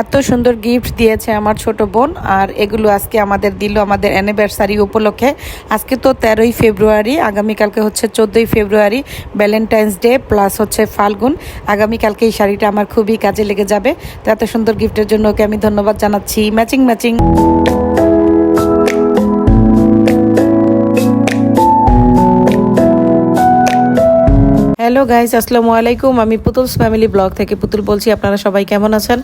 এত সুন্দর গিফট দিয়েছে আমার ছোট বোন, আর এগুলো আজকে আমাদের দিল আমাদের অ্যানিভার্সারি উপলক্ষে। আজকে তো তেরোই ফেব্রুয়ারি, আগামীকালকে হচ্ছে চোদ্দোই ফেব্রুয়ারি ভ্যালেন্টাইন্স ডে প্লাস হচ্ছে ফাল্গুন। আগামীকালকে এই শাড়িটা আমার খুবই কাজে লেগে যাবে। তো এত সুন্দর গিফটের জন্য ওকে আমি ধন্যবাদ জানাচ্ছি। ম্যাচিং ম্যাচিং হ্যালো গাইজ আসসালামু আলাইকুম। আমি পুতুলস ফ্যামিলি ব্লগ থেকে পুতুল বলছি, আপনারা সবাই কেমন আছেন?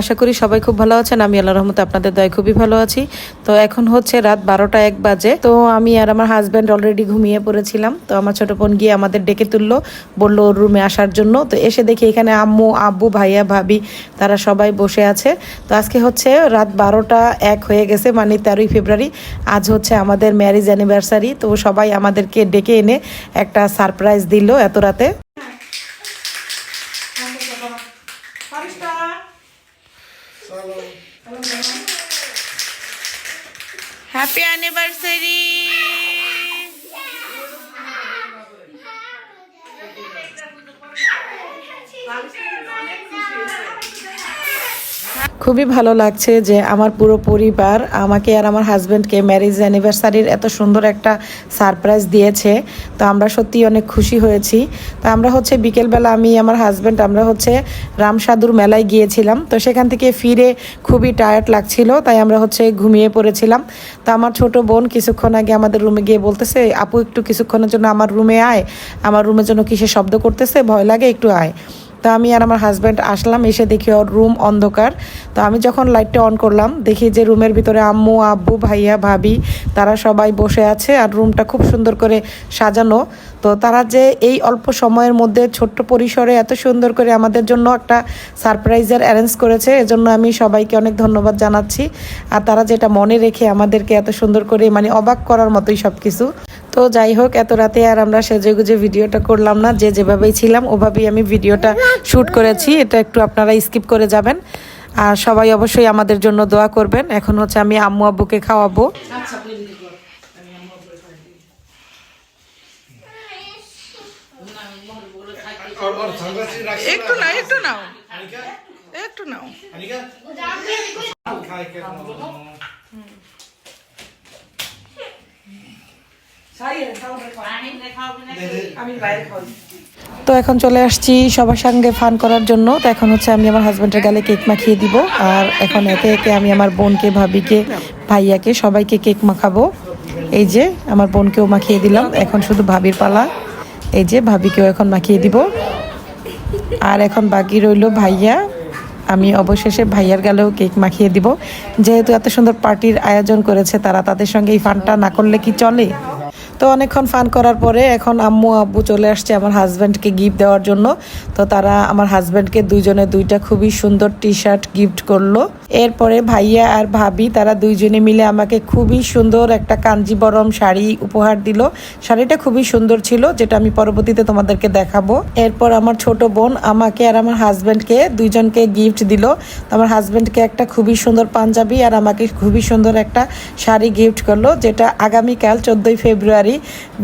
আশা করি সবাই খুব ভালো আছেন। আমি আল্লাহ রহমতে আপনাদের দয় খুবই ভালো আছি। তো এখন হচ্ছে রাত বারোটা এক বাজে। তো আমি আর আমার হাজব্যান্ড অলরেডি ঘুমিয়ে পড়েছিলাম। তো আমার ছোটো বোন গিয়ে আমাদের ডেকে তুললো, বলল ওর রুমে আসার জন্য। তো এসে দেখি এখানে আম্মু, আব্বু, ভাইয়া, ভাবি, তারা সবাই বসে আছে। তো আজকে হচ্ছে রাত বারোটা এক হয়ে গেছে মানে তেরোই ফেব্রুয়ারি। আজ হচ্ছে আমাদের ম্যারেজ অ্যানিভার্সারি তো সবাই আমাদেরকে ডেকে এনে একটা সারপ্রাইজ দিল এত রাতে। হ্যাপি অ্যানিভার্সারি খুবই ভালো লাগছে যে আমার পুরো পরিবার আমাকে আর আমার হাজব্যান্ডকে ম্যারেজ অ্যানিভার্সারির এত সুন্দর একটা সারপ্রাইজ দিয়েছে। তো আমরা সত্যি অনেক খুশি হয়েছি। তো আমরা হচ্ছে বিকেলবেলা আমি, আমার হাজব্যান্ড আমরা হচ্ছে রামসাধুর মেলায় গিয়েছিলাম। তো সেখান থেকে ফিরে খুবই টায়ার্ড লাগছিল, তাই আমরা হচ্ছে ঘুমিয়ে পড়েছিলাম। তো আমার ছোট বোন কিছুক্ষণ আগে আমাদের রুমে গিয়ে বলতেছে আপু, একটু কিছুক্ষণের জন্য আমার রুমে আয়। আমার রুমের জন্য কিসে শব্দ করতেছে? ভয় লাগে, একটু আয়। তো আমি আর আমার হাজব্যান্ড আসলাম, এসে দেখি ওর রুম অন্ধকার। তো আমি যখন লাইটটা অন করলাম, দেখি যে রুমের ভিতরে আম্মু, আব্বু, ভাইয়া, ভাবি, তারা সবাই বসে আছে আর রুমটা খুব সুন্দর করে সাজানো। তো তারা যে এই অল্প সময়ের মধ্যে ছোট্ট পরিসরে এত সুন্দর করে আমাদের জন্য একটা সারপ্রাইজের অ্যারেঞ্জ করেছে, এজন্য আমি সবাইকে অনেক ধন্যবাদ জানাচ্ছি। আর তারা যেটা মনে রেখে আমাদেরকে এত সুন্দর করে মানে অবাক করার মতোই সব কিছু তো যাই হোক এত রাতে আর আমরা সেজে গুজে ভিডিওটা করলাম না। যে যেভাবেই ছিলাম ওভাবেই আমি ভিডিওটা শ্যুট করেছি। এটা একটু আপনারা স্কিপ করে যাবেন। আর সবাই অবশ্যই আমাদের জন্য দোয়া করবেন। এখন হচ্ছে আমি আম্মু আব্বুকে খাওয়াবো। একটু একটু নাও। একটু নাও। তো এখন চলে আসছি সবার সঙ্গে ফান করার জন্য। তো এখন হচ্ছে আমি আমার হাজব্যান্ডের গালে কেক মাখিয়ে দিব। আর এখন একে একে আমি আমার বোনকে, ভাবিকে, ভাইয়াকে সবাইকে কেক মাখাবো। এই যে, আমার বোনকেও মাখিয়ে দিলাম। এখন শুধু ভাবির পালা। এই যে, ভাবিকেও এখন মাখিয়ে দিব। আর এখন বাকি রইল ভাইয়া। আমি অবশেষে ভাইয়ার গালেও কেক মাখিয়ে দিব। যেহেতু এত সুন্দর পার্টির আয়োজন করেছে তারা, তাদের সঙ্গে এই ফানটা না করলে কি চলে? তো অনেকক্ষণ ফান করার পরে এখন আম্মু আব্বু চলে আসছে আমার হাজব্যান্ডকে গিফট দেওয়ার জন্য। তো তারা আমার হাজব্যান্ডকে দুইজনে দুইটা খুবই সুন্দর টি শার্ট গিফট করল। এরপরে ভাইয়া আর ভাবি তারা দুইজনে মিলে আমাকে খুবই সুন্দর একটা কাঞ্জিবরম শাড়ি উপহার দিল। শাড়িটা খুবই সুন্দর ছিল, যেটা আমি পরবর্তীতে তোমাদেরকে দেখাবো। এরপর আমার ছোট বোন আমাকে আর আমার হাজব্যান্ডকে দুইজনকে গিফট দিল। আমার হাজব্যান্ডকে একটা খুবই সুন্দর পাঞ্জাবি আর আমাকে খুবই সুন্দর একটা শাড়ি গিফট করল, যেটা আগামীকাল চোদ্দোই ফেব্রুয়ারি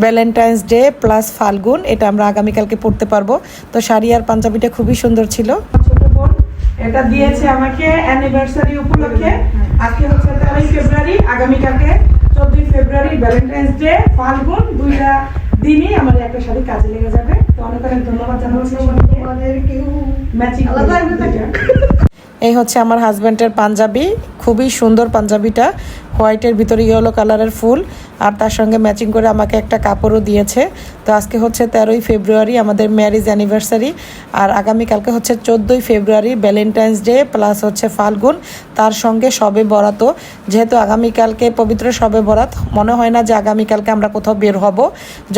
ভ্যালেন্টাইন্স ডে প্লাস ফাল্গুন এটা আমরা আগামীকালকে পড়তে পারব। তো শাড়ি আর পাঞ্জাবিটা খুবই সুন্দর ছিল। এটা দিয়েছে আমাকে অ্যানিভার্সারি উপলক্ষে। আজকে হচ্ছে তেরোই ফেব্রুয়ারি আগামীকালকে চোদ্দই ফেব্রুয়ারি ভ্যালেন্টাইন্স ডে ফাল্গুন দুইটা দিনই আমার একটা শাড়ি কাজে লেগে যাবে। তো অনেক অনেক ধন্যবাদ জানাচ্ছি ম্যাচিং এই হচ্ছে আমার হাজব্যান্ডের পাঞ্জাবি খুবই সুন্দর পাঞ্জাবিটা। হোয়াইটের ভিতরে ইয়েলো কালারের ফুল, আর তার সঙ্গে ম্যাচিং করে আমাকে একটা কাপড়ও দিয়েছে। তো আজকে হচ্ছে তেরোই ফেব্রুয়ারি, আমাদের ম্যারেজ অ্যানিভার্সারি, আর আগামীকালকে হচ্ছে চোদ্দোই ফেব্রুয়ারি, ভ্যালেন্টাইন্স ডে প্লাস হচ্ছে ফাল্গুন, তার সঙ্গে সবে বরাতও যেহেতু আগামীকালকে পবিত্র সবে বরাত, মনে হয় না যে আগামীকালকে আমরা কোথাও বের হব।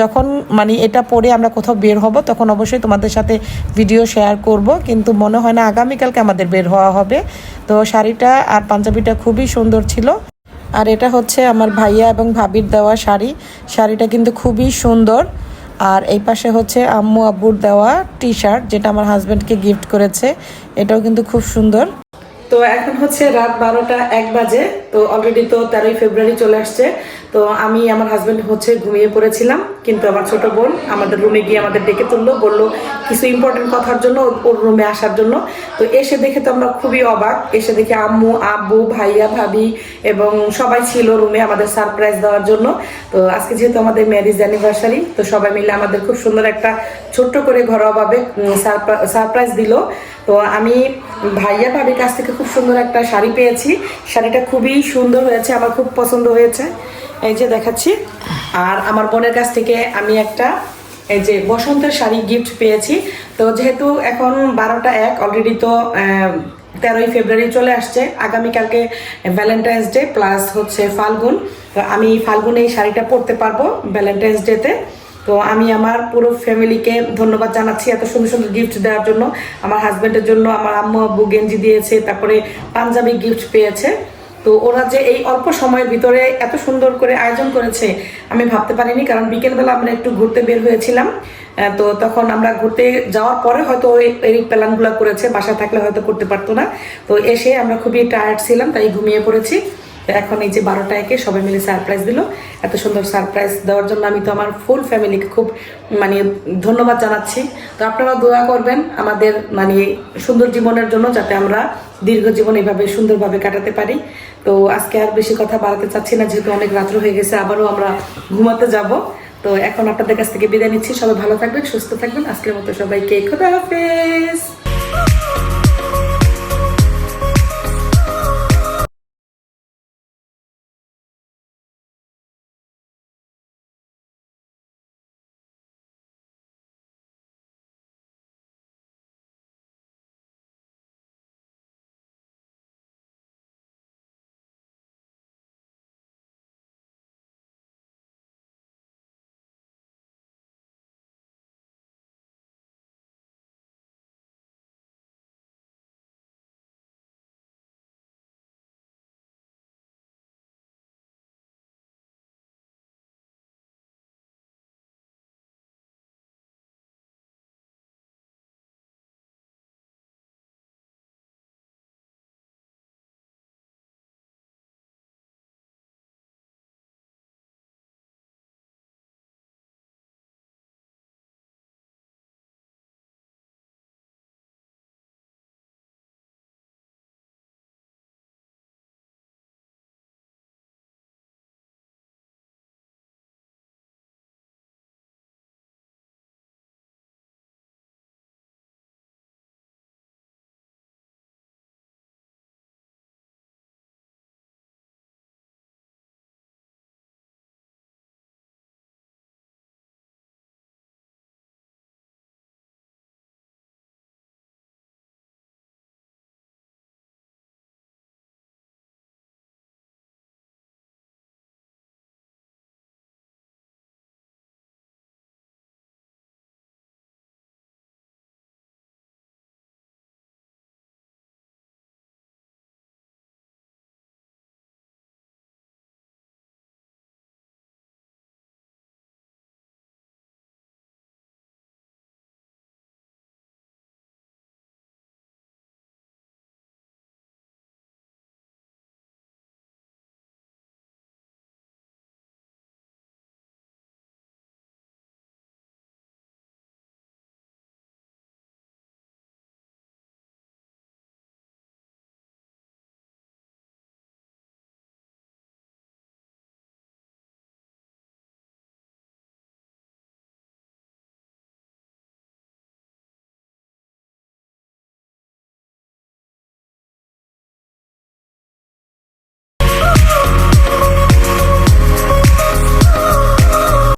যখন মানে এটা পরে আমরা কোথাও বের হব, তখন অবশ্যই তোমাদের সাথে ভিডিও শেয়ার করব, কিন্তু মনে হয় না আগামীকালকে আমাদের বের হওয়া হবে। তো শাড়িটা আর পাঞ্জাবিটা খুবই সুন্দর ছিল। আর এটা হচ্ছে আমার ভাইয়া এবং ভাবির দেওয়া শাড়ি। শাড়িটা কিন্তু খুবই সুন্দর। আর এই পাশে হচ্ছে আম্মু আব্বুর দেওয়া টি শার্ট যেটা আমার হাজব্যান্ডকে গিফট করেছে। এটাও কিন্তু খুব সুন্দর। তো এখন হচ্ছে রাত বারোটা এক বাজে, তো অলরেডি তো তেরোই ফেব্রুয়ারি চলে আসছে। তো আমি আমার হাজব্যান্ড হচ্ছে ঘুমিয়ে পড়েছিলাম, কিন্তু আমার ছোট বোন আমাদের রুমে গিয়ে আমাদের ডেকে তুললো, বলল কিছু ইম্পর্টেন্ট কথার জন্য ওর- রুমে আসার জন্য। তো এসে দেখে তো আমরা খুবই অবাক, এসে দেখে আম্মু, আব্বু, ভাইয়া, ভাবি এবং সবাই ছিল রুমে আমাদের সারপ্রাইজ দেওয়ার জন্য। তো আজকে যেহেতু আমাদের ম্যারেজ অ্যানিভার্সারি তো সবাই মিলে আমাদের খুব সুন্দর একটা ছোট্ট করে ঘরোয়াভাবে সারপ্রাইজ দিল। তো আমি ভাইয়া ভাবির কাছ থেকে খুব সুন্দর একটা শাড়ি পেয়েছি। শাড়িটা খুবই সুন্দর হয়েছে, আমার খুব পছন্দ হয়েছে। এই যে দেখাচ্ছি। আর আমার বোনের কাছ থেকে আমি একটা, এই যে বসন্তের শাড়ি গিফট পেয়েছি। তো যেহেতু এখন বারোটা এক অলরেডি তো তেরোই ফেব্রুয়ারি চলে আসছে। আগামীকালকে ভ্যালেন্টাইন্স ডে প্লাস হচ্ছে ফাল্গুন। তো আমি ফাল্গুনে এই শাড়িটা পরতে পারব ভ্যালেন্টাইন্স ডেতে তো আমি আমার পুরো ফ্যামিলিকে ধন্যবাদ জানাচ্ছি এত সুন্দর সুন্দর গিফট দেওয়ার জন্য। আমার হাজব্যান্ডের জন্য, আমার আম্মু, আব্বু গেঞ্জি দিয়েছে, তারপরে পাঞ্জাবি গিফট পেয়েছে। তো ওরা যে এই অল্প সময়ের ভিতরে এত সুন্দর করে আয়োজন করেছে, আমি ভাবতে পারিনি, কারণ বিকেলবেলা আমরা একটু ঘুরতে বের হয়েছিলাম। তো তখন আমরা ঘুরতে যাওয়ার পরে হয়তো এই প্ল্যানগুলো করেছে বাসা থাকলে হয়তো করতে পারতো না। তো এসে আমরা খুবই টায়ার্ড ছিলাম, তাই ঘুমিয়ে পড়েছি। তো এখন এই যে বারোটা একে সবাই মিলে সারপ্রাইজ দিল। এত সুন্দর সারপ্রাইজ দেওয়ার জন্য আমি তো আমার ফুল ফ্যামিলিকে খুব মানে ধন্যবাদ জানাচ্ছি। তো আপনারা দোয়া করবেন আমাদের মানে সুন্দর জীবনের জন্য যাতে আমরা দীর্ঘ জীবন এইভাবে সুন্দরভাবে কাটাতে পারি। তো আজকে আর বেশি কথা বাড়াতে চাচ্ছি না, যেহেতু অনেক রাত্র হয়ে গেছে, আবারও আমরা ঘুমাতে যাব। তো এখন আপনাদের কাছ থেকে বিদায় নিচ্ছি। সবাই ভালো থাকবেন, সুস্থ থাকবেন। আজকের মতো সবাইকে খোদা হাফেজ।